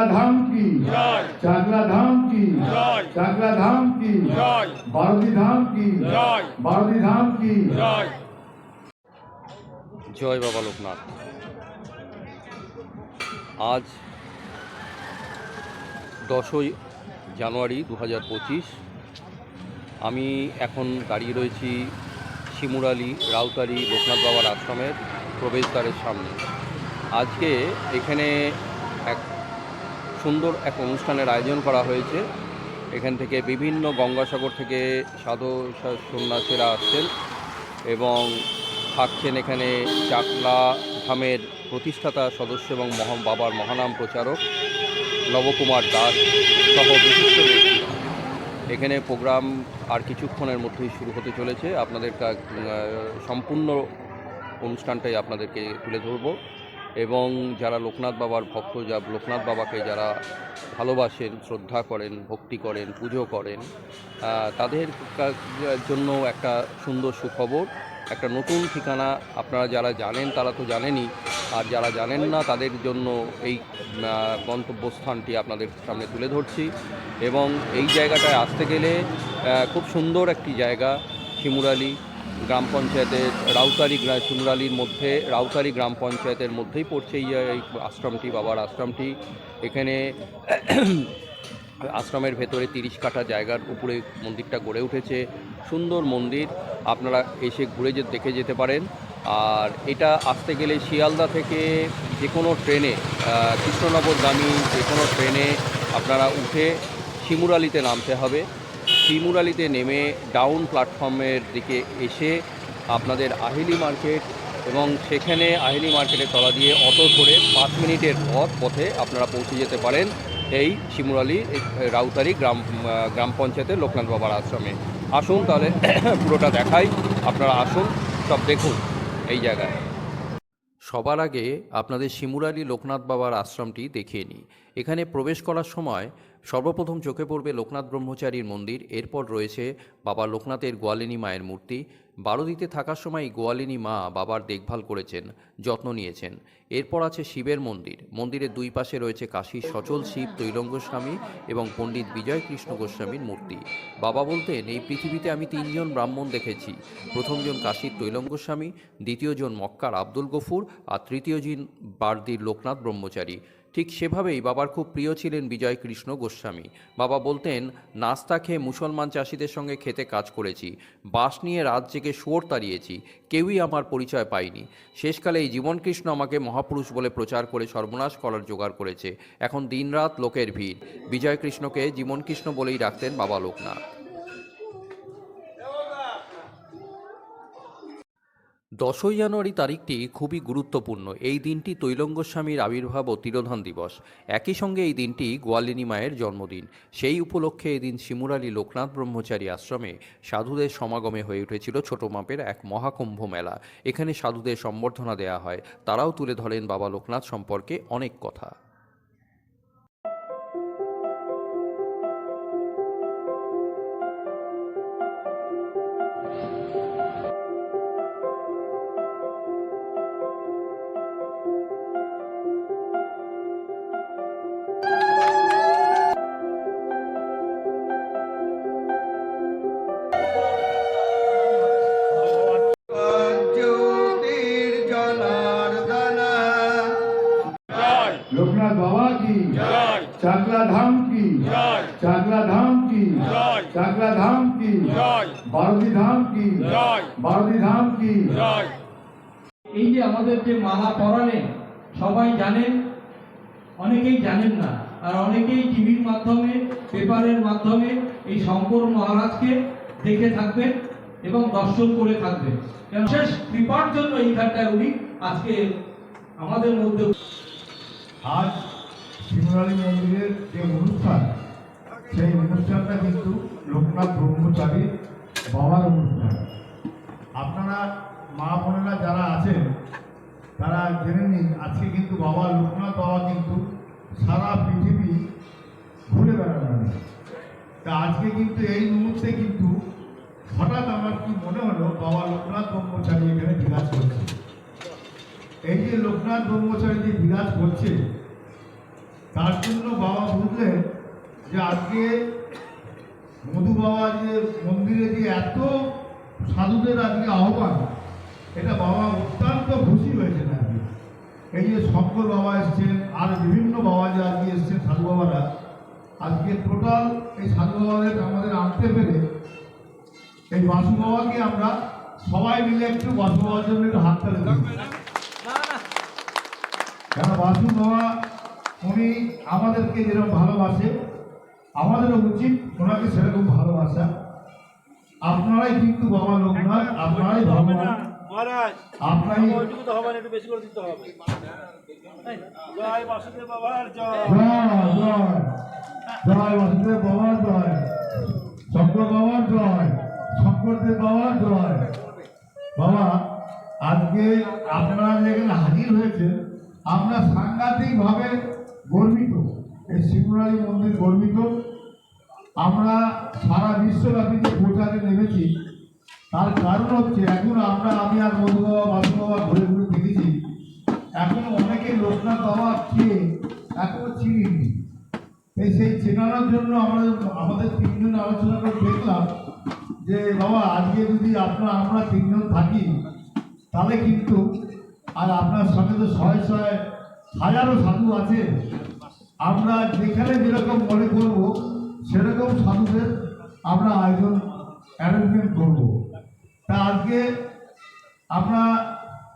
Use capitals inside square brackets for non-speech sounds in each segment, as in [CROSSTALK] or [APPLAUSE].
চাকলা ধাম কি? জয়। চাকলা ধাম কি? জয়। চাকলা ধাম কি? জয়। বারোটি ধাম কি? জয়। বারোটি ধাম কি? জয়। জয় বাবা লোকনাথ। আজ দশই জানুয়ারি দু হাজার পঁচিশ। আমি এখন দাঁড়িয়ে রয়েছি শিমুরালি রাউতারি লোকনাথ বাবার আশ্রমের প্রবেশদ্বারের সামনে। আজকে এখানে এক সুন্দর এক অনুষ্ঠানের আয়োজন করা হয়েছে। এখান থেকে বিভিন্ন গঙ্গাসাগর থেকে সাধু সন্ন্যাসীরা আসছেন এবং থাকছেন এখানে চাকলা ধামের প্রতিষ্ঠাতা সদস্য এবং মহান বাবার মহানাম প্রচারক নবকুমার দাস সহ বিশিষ্ট এখানে প্রোগ্রাম আর কিছুক্ষণের মধ্যেই শুরু হতে চলেছে। আপনাদের সম্পূর্ণ অনুষ্ঠানটাই আপনাদেরকে তুলে ধরব। এবং যারা লোকনাথ বাবার ভক্ত, যা লোকনাথ বাবাকে যারা ভালোবাসেন, শ্রদ্ধা করেন, ভক্তি করেন, পুজো করেন তাদের জন্য একটা সুন্দর সুখবর, একটা নতুন ঠিকানা আপনারা যারা জানেন, তারা তো জানেনই, আর যারা জানেন না, তাদের জন্য এই গন্তব্যস্থানটি আপনাদের সামনে তুলে ধরছি। এবং এই জায়গাটায় আসতে গেলে খুব সুন্দর একটি জায়গা, শিমুরালি গ্রাম পঞ্চায়েতের রাউতারি শিমুরালির মধ্যে, রাউতারি গ্রাম পঞ্চায়েতের মধ্যেই পড়ছে এই আশ্রমটি, বাবার আশ্রমটি। এখানে আশ্রমের ভেতরে তিরিশ কাঠা জায়গার উপরে মন্দিরটা গড়ে উঠেছে। সুন্দর মন্দির, আপনারা এসে ঘুরে যে, দেখে যেতে পারেন। আর এটা আসতে গেলে শিয়ালদা থেকে যে কোনো ট্রেনে কৃষ্ণনগরগামী যে কোনো ট্রেনে আপনারা উঠে শিমুরালিতে নামতে হবে। শিমুরালিতে নেমে ডাউন প্ল্যাটফর্মের দিকে এসে আপনাদের আহিলি মার্কেট এবং সেখানে আহিলি মার্কেটের তলা দিয়ে অটো করে পাঁচ মিনিটের পথ পথে আপনারা পৌঁছে যেতে পারেন এই শিমুরালি রাউতারি গ্রাম গ্রাম পঞ্চায়েতের লোকনাথ বাবার আশ্রমে। আসুন তাহলে, [COUGHS] পুরোটা দেখাই, আপনারা আসুন, সব দেখুন এই জায়গায়। সবার আগে আপনাদের শিমুরালি লোকনাথ বাবার আশ্রমটি দেখিয়ে নিই। এখানে প্রবেশ করার সময় সর্বপ্রথম চোখে পড়বে লোকনাথ ব্রহ্মচারীর মন্দির, এরপর রয়েছে বাবা লোকনাথের গোয়ালিনী মায়ের মূর্তি বারোদিতে থাকার সময় গোয়ালিনী মা বাবার দেখভাল করেছেন, যত্ন নিয়েছেন। এরপর আছে শিবের মন্দির। মন্দিরের দুই পাশে রয়েছে কাশীর সচল শিব তৈলঙ্গ স্বামী এবং পণ্ডিত বিজয় কৃষ্ণ গোস্বামীর মূর্তি। বাবা বলতেন, এই পৃথিবীতে আমি তিনজন ব্রাহ্মণ দেখেছি। প্রথমজন কাশীর তৈলঙ্গ স্বামী, দ্বিতীয়জন মক্কার আব্দুল গফুর আর তৃতীয়জন বারদির লোকনাথ ব্রহ্মচারী। ঠিক সেভাবেই বাবার খুব প্রিয় ছিলেন বিজয় কৃষ্ণ গোস্বামী। বাবা বলতেন, নাস্তা খেয়ে মুসলমান চাষিদের সঙ্গে খেতে কাজ করেছি। বাঁশ নিয়ে রাত জেগে শুয়োর তাড়িয়েছি। কেউই আমার পরিচয় পায়নি। শেষকালে এই জীবনকৃষ্ণ আমাকে মহাপুরুষ বলে প্রচার করে সর্বনাশ করার জোগাড় করেছে। এখন দিনরাত লোকের ভিড়। বিজয় কৃষ্ণকে জীবনকৃষ্ণ বলেই রাখতেন বাবা লোকনাথ। দশই জানুয়ারি তারিখটি খুবই গুরুত্বপূর্ণ। এই দিনটি তৈলঙ্গস্বামীর আবির্ভাব ও তিরোধান দিবস। একই সঙ্গে এই দিনটি গোয়ালিনী মায়ের জন্মদিন। সেই উপলক্ষে এই দিন শিমুরালী লোকনাথ ব্রহ্মচারী আশ্রমে সাধুদের সমাগমে হয়ে উঠেছিল ছোট মাপের এক মহাকুম্ভ মেলা। এখানে সাধুদের সম্বর্ধনা দেওয়া হয়। তারাও তুলে ধরেন বাবা লোকনাথ সম্পর্কে অনেক কথা। লোকনাথ বাবা কি? চাকলা ধাম কি? চাকলা ধাম কি? চাকলা ধাম কি? বারোটি ধাম কি? বারোটি ধাম কি? এই যে আমাদের যে মালা পরালেন সবাই জানেন অনেকেই জানেন না আর অনেকেই টিভির মাধ্যমে পেপারের মাধ্যমে এই শঙ্কর মহারাজকে দেখে থাকবেন এবং দর্শন করে থাকবেন। শেষ কৃপার জন্য এইখানটায় উনি আজকে আমাদের মধ্যে আজ শিবরালী মন্দিরের যে অনুষ্ঠান, সেই অনুষ্ঠানটা কিন্তু লোকনাথ ব্রহ্মচারী বাবার অনুষ্ঠান। আপনারা মা বোনেরা যারা আছেন, তারা জেনে নিন, আজকে কিন্তু বাবা লোকনাথ বাবা কিন্তু সারা পৃথিবী ঘুরে বেড়াবেন তা আজকে কিন্তু এই মুহূর্তে কিন্তু হঠাৎ আমার কি মনে হলো, বাবা লোকনাথ ব্রহ্মচারী এই যে লোকনাথ ব্রহ্মচারী যে বিরাজ করছে, তার জন্য বাবা বুঝলেন যে আজকে মধু বাবা যে মন্দিরে যে এত সাধুদের আজকে আহ্বান, এটা বাবা অত্যন্ত খুশি হয়েছেন আজকে। এই যে শঙ্কর বাবা এসছেন, আর বিভিন্ন বাবা যে আজকে এসছেন সাধু বাবারা, আজকে টোটাল এই সাধু বাবাদের আমাদের আনতে পেরে এই বাসু বাবাকে আমরা সবাই মিলে একটু বাসু বাবার জন্য একটু হাত কেন বাসু বাবা উনি আমাদেরকে যেরকম ভালোবাসে আমাদেরও উচিত ওনাকে সেরকম ভালোবাসা। আপনারাই কিন্তু বাবা লোকনাথ আপনারাই ভগবান। আপনারাই ওইটুকু তো হবে না, একটু বেশি করে দিতে হবে। জয় বাসুদেব বাবার জয়। জয় বাসুদেব বাবার জয়। শঙ্কর বাবার জয়। শঙ্করদেব বাবার জয়। বাবা আজকে আপনারা যেখানে হাজির হয়েছেন আমরা সাংঘাতিকভাবে গর্বিত। এই শিবরালী মন্দির গর্বিত। আমরা সারা বিশ্বব্যাপী যে প্রচারে নেমেছি। তার কারণ হচ্ছে, এখন আমরা, আমি আর মধু বাবা বাসু বাবা ঘুরে ঘুরে দেখেছি, এখন অনেকে লোকনাথ বাবা খেয়ে এখনও চিনিনি। এই সেই চেনানোর জন্য আমরা আমাদের তিনজন আলোচনা করে দেখলাম যে, বাবা, আজকে যদি আপনার, আমরা তিনজন থাকি, তাহলে কিন্তু আর আপনার সঙ্গে তো শয়ে শয়ে হাজারো সাধু আছে। আমরা যেখানে যেরকম মনে করব, সেরকম সাধুদের আমরা আয়োজন অ্যারেঞ্জমেন্ট করব। তা আজকে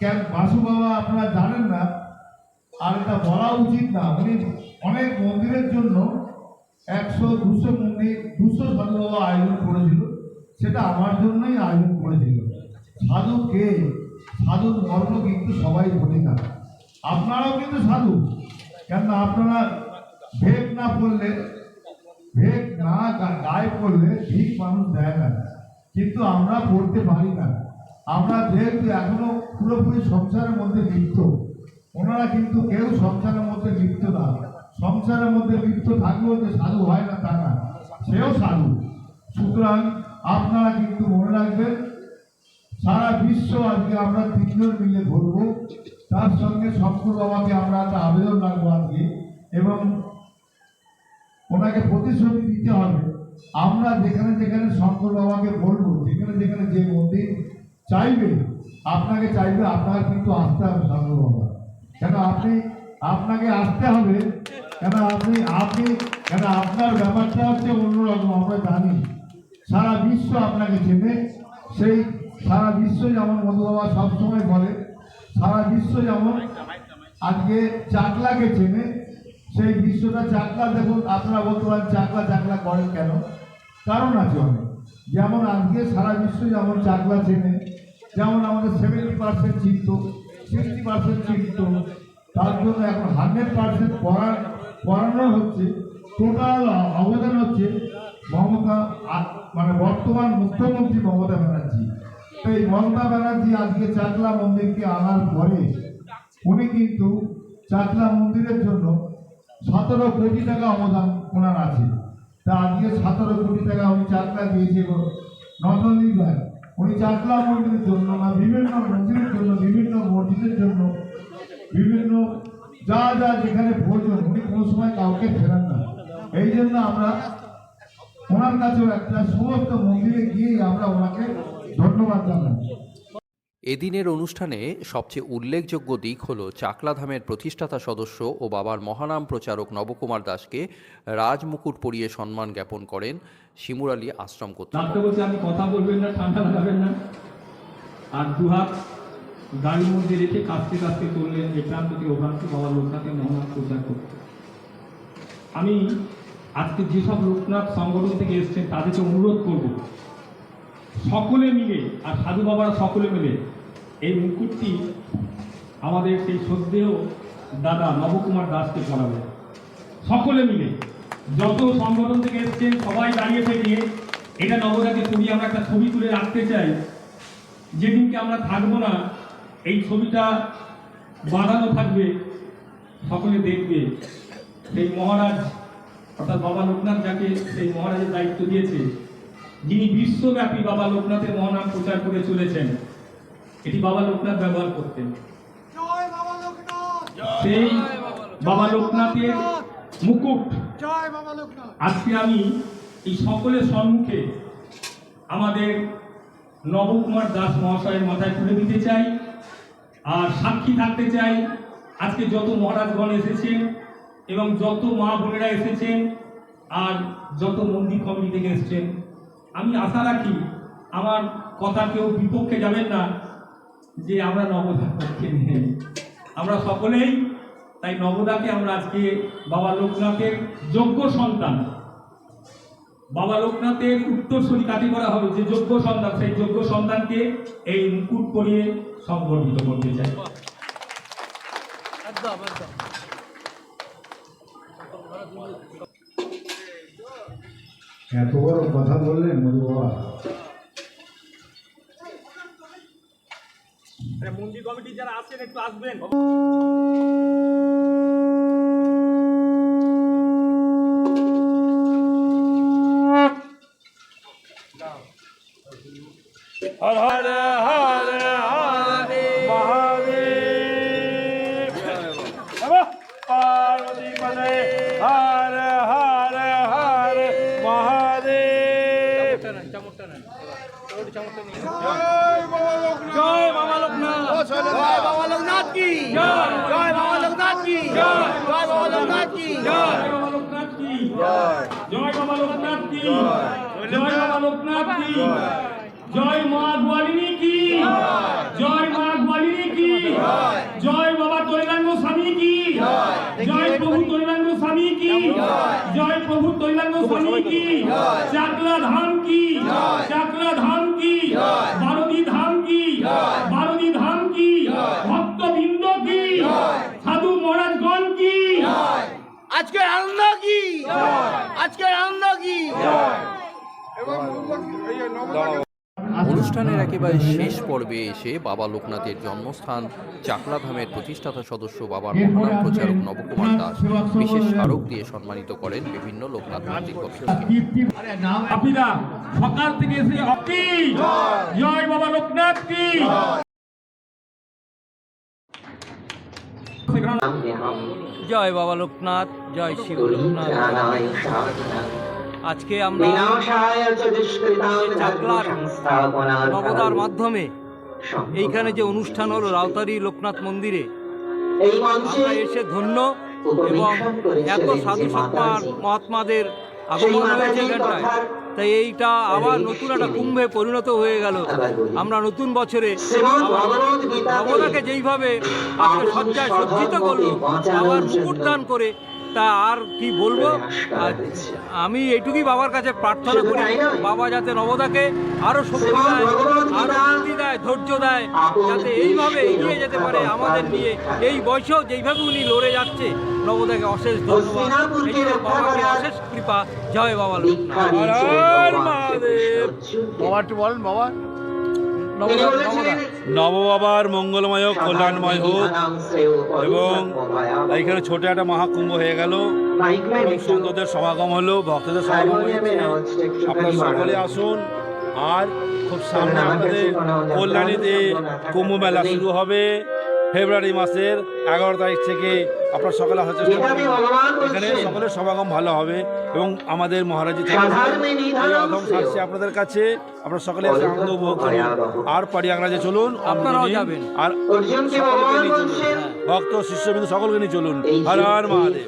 কেন বাসু বাবা আপনারা জানেন না, আর এটা বলা উচিত না। উনি অনেক মন্দিরের জন্য একশো, দুশো মন্দির, দুশো সাধু বাবা আয়োজন করেছিল। সেটা আমার জন্যই আয়োজন করেছিল। সাধু কে? সাধুর মর্ম কিন্তু সবাই বোঝে না। আপনারাও কিন্তু সাধু। কেন আপনারা ভেদ না পড়লে, ভেদ না গায়ে পড়লে ভিক মানুষ দেয় না। কিন্তু আমরা পড়তে পারি না। আমরা যেহেতু এখনও পুরোপুরি সংসারের মধ্যে লিপ্ত, ওনারা কিন্তু কেউ সংসারের মধ্যে লিপ্ত না। সংসারের মধ্যে লিপ্ত থাকলেও যে সাধু হয় না তা না, সেও সাধু। সুতরাং আপনারা কিন্তু মনে রাখবেন সারা বিশ্ব আজকে আমরা তিনজন মিলে ঘুরবো তার সঙ্গে শঙ্কর বাবাকে আমরা একটা আবেদন রাখব আজকে এবং ওনাকে প্রতিশ্রুতি দিতে হবে। আমরা যেখানে যেখানে শঙ্কর বাবাকে বলব, যেখানে যেখানে যে মন্দির চাইবে, আপনাকে চাইবে, আপনার কিন্তু আসতে হবে শঙ্কর বাবা। কেন আপনি, আপনাকে আসতে হবে, কেন আপনি আপনি, কেন আপনার ব্যাপারটা হচ্ছে অন্যরকম, আমরা জানি। সারা বিশ্ব আপনাকে চেনে, সেই সারা বিশ্ব যেমন মধু বাবা সবসময় বলে, সারা বিশ্ব যেমন আজকে চাকলাকে চেনে, সেই বিশ্বটা চাকলা দেখুন, আপনারা বলতে পারেন চাকলা চাকলা করেন কেন? কারণ আছে অনেক। যেমন আজকে সারা বিশ্ব যেমন চাকলা চেনে, যেমন আমাদের সেভেন্টি পার্সেন্ট চিন্ত সিক্সটি পার্সেন্ট চিন্ত তার জন্য এখন হান্ড্রেড পার্সেন্ট পড়া, পড়ানো হচ্ছে টোটাল অবদান হচ্ছে মমতা মানে বর্তমান মুখ্যমন্ত্রী মমতা ব্যানার্জি। এই মমতা ব্যানার্জি আজকে চাকলা মন্দিরকে আনার পরে উনি কিন্তু চাকলা মন্দিরের জন্য সতেরো কোটি টাকা অবদান ওনার আছে। তা আজকে সতেরো কোটি টাকা উনি চাকলা দিয়েছে নট অনলি উনি চাকলা মন্দিরের জন্য না বিভিন্ন মন্দিরের জন্য, বিভিন্ন মসজিদের জন্য, বিভিন্ন যা যা যেখানে প্রয়োজন উনি কোনো সময় কাউকে ফেরান না। এই জন্য আমরা ওনার কাছেও একটা সমস্ত মন্দিরে গিয়ে আমরা ওনাকে ধন্যবাদ এদিনের অনুষ্ঠানে সবচেয়ে উল্লেখযোগ্য দিক হল চাকলাধামের প্রতিষ্ঠাতা সদস্য ও বাবার মহানাম প্রচারক নবকুমার দাসকে রাজমুকুট পরিয়ে সম্মান জ্ঞাপন করেন শিমুরালী আশ্রম কর্তৃপক্ষ। ডাক্তার আপনি কথা বলবেন না ঠান্ডা লাগাবেন না। আর দুহাত গাড়ির মধ্যে রেখে চললেন যে প্রান্ত থেকে ওখান থেকে বাবা লোকনাথের মহানাথ প্রচার করতে আমি আজকে যেসব লোকনাথ সংগঠন থেকে এসছেন তাদেরকে অনুরোধ করব সকলে মিলে, আর সাধু বাবারা সকলে মিলে এই মুকুটটি আমাদের সেই শ্রদ্ধেয় দাদা নবকুমার দাসকে পড়াবে। সকলে মিলে, যত সংগঠন থেকে এসছেন সবাই দাঁড়িয়ে থেকে এটা নবদাকে ছবি আমরা একটা ছবি তুলে রাখতে চাই। যেদিনকে আমরা থাকব না, এই ছবিটা বাঁধানো থাকবে, সকলে দেখবে। সেই মহারাজ, অর্থাৎ বাবা লোকনাথ যাকে সেই মহারাজের দায়িত্ব দিয়েছে যিনি বিশ্বব্যাপী বাবা লোকনাথের মহানাম প্রচার করে চলেছেন এটি বাবা লোকনাথ ব্যবহার করতেন। সেই বাবা লোকনাথের মুকুট আজকে আমি এই সকলের সম্মুখে আমাদের নবকুমার দাস মহাশয়ের মাথায় তুলে দিতে চাই আর সাক্ষী থাকতে চাই। আজকে যত মহারাজগণ এসেছেন এবং যত মা বোনেরা এসেছেন আর যত মন্দির কমিটি থেকে এসেছেন আমি আশা রাখি আমার কথা কেউ বিপক্ষে যাবেন না যে আমরা নবদার পক্ষে নেই। আমরা সকলেই তাই নবদাকে আমরা আজকে বাবা লোকনাথের যোগ্য সন্তান। বাবা লোকনাথের উত্তরসূরি কাকে করা হবে? যে যোগ্য সন্তান, সেই যোগ্য সন্তানকে এই মুকুট পরিয়ে সংবর্ধিত করতে চাই। একদম একদম। এত বড় কথা বললেন মধু বাবা। মন্দির কমিটি যারা আছেন একটু আসবেন। কি? জয় বাবা লোকনাথ কি? জয় বাবা লোকনাথ কি? জয় বাবা লোকনাথ কি? জয়। বাবা লোকনাথ কি জয় বাবা লোকনাথ কি? জয় মা গোয়ালিনী কি? জয় মা গোয়ালিনী কি? জয় বাবা তৈলাঙ্গ স্বামী কি? জয় প্রভু তৈলাঙ্গ স্বামী কি? জয় প্রভু তৈলাঙ্গ স্বামী কি? চাকলা ধাম কি? চাকলা ধাম কি? বারদি ধাম কি? আজকের আনন্দ কি আজকের আনন্দ কি অনুষ্ঠানের একেবারে শেষ পর্বে এসে বাবা লোকনাথের জন্মস্থান চাকলাধামের প্রতিষ্ঠাতা সদস্য বাবার মহানাম প্রচারক নবকুমার দাস বিশেষ স্মারক দিয়ে সম্মানিত করেন বিভিন্ন লোকনাথ মন্দির সকাল থেকে এসে জয়। বাবা লোকনাথ কি? জয় বাবা লোকনাথ জয় শিব লোকনাথ। আজকে আমরা চাকলার নবদার মাধ্যমে এইখানে যে অনুষ্ঠান হলো রাউতারি লোকনাথ মন্দিরে আমরা এসে ধন্য এবং এত সাধু সত্তার মহাত্মাদের আগমন হয়েছে এখানটায়। তাই এইটা আবার নতুন একটা কুম্ভে পরিণত হয়ে গেল। আমরা নতুন বছরে নবদাকে যেইভাবে আজকে সজ্জায় সজ্জিত করল, আবার মুকুট দান করে তা আর কি বলব? আমি এইটুকুই বাবার কাছে প্রার্থনা করি। বাবা যাতে নবদাকে আরও শক্তি দেয় আরও শক্তি দেয় ধৈর্য দেয় যাতে এইভাবে এগিয়ে যেতে পারে আমাদের নিয়ে। এই বয়সেও যেইভাবে উনি লড়ে যাচ্ছে নবদাকে অশেষ ধন্যবাদ। এই বাবাকে অশেষ কৃপা। জয় বাবা লোকনাথ। মহাদেব। বাবা একটু বলেন বাবা। নববাবার মঙ্গলময় কল্যাণময় হোক। এবং এইখানে ছোট একটা মহাকুম্ভ হয়ে গেল। সুন্দরদের সমাগম হলো ভক্তদের সমাগম হয়েছে। আপনারা সকলে আসুন। আর খুব সামনে আমাদের কল্যাণীতে কুম্ভ মেলা শুরু হবে। ফেব্রুয়ারি মাসের এগারো তারিখ থেকে আপনার সকলে আসার চেষ্টা করবেন। এখানে সকলের সমাগম ভালো হবে এবং আমাদের মহারাজি অধম সাক্ষী আপনাদের কাছে আপনারা সকলে এসে আনন্দ উপভোগ করুন আর পাড়িয়াগরাজে চলুন আপনারাও নিন। যাবেন। আর সকলকে ভক্ত শিষ্যবিন্দু সকলকে নিয়ে চলুন। হর হর মহাদেব।